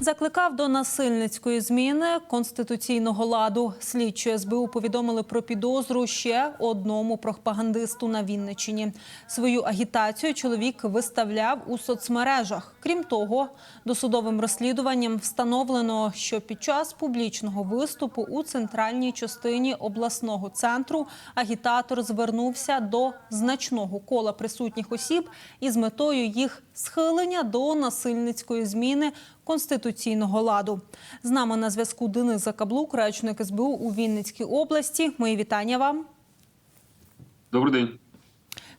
Закликав до насильницької зміни конституційного ладу. Слідчі СБУ повідомили про підозру ще одному пропагандисту на Вінниччині. Свою агітацію чоловік виставляв у соцмережах. Крім того, досудовим розслідуванням встановлено, що під час публічного виступу у центральній частині обласного центру агітатор звернувся до значного кола присутніх осіб із метою їх схилення до насильницької зміни конституційного ладу. З нами на зв'язку Денис Закаблук, речник СБУ у Вінницькій області. Мої вітання вам. Добрий день.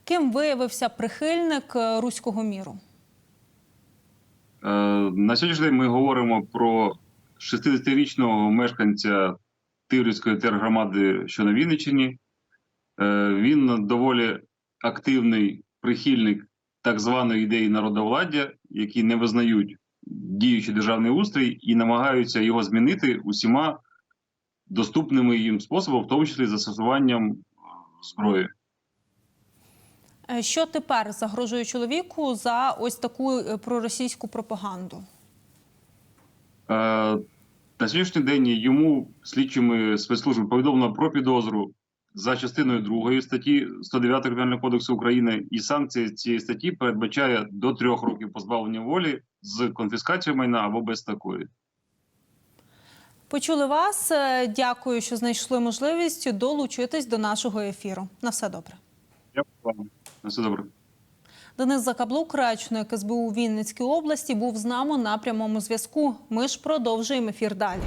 Ким виявився прихильник е, руського міру? Е, На сьогоднішній день ми говоримо про 60-річного мешканця Тиврівської тергромади, що на Вінниччині. Е, Він доволі активний прихильник так званої ідеї народовладдя, які не визнають діючий державний устрій і намагаються його змінити усіма доступними їм способами, в тому числі застосуванням е, зброї. Е, Що тепер загрожує чоловіку за ось таку е, проросійську пропаганду? Е, На сьогоднішній день йому слідчими спецслужб повідомлено про підозру за частиною 2 статті 109 Кримінального кодексу України, і санкція цієї статті передбачає до трьох років позбавлення волі з конфіскацією майна або без такої. Почули вас. Е, Дякую, що знайшли можливість долучитись до нашого ефіру. На все добре. Дякую вам. На все добре. Денис Закаблук, речник СБУ Вінницької області, був з нами на прямому зв'язку. Ми ж продовжуємо ефір далі.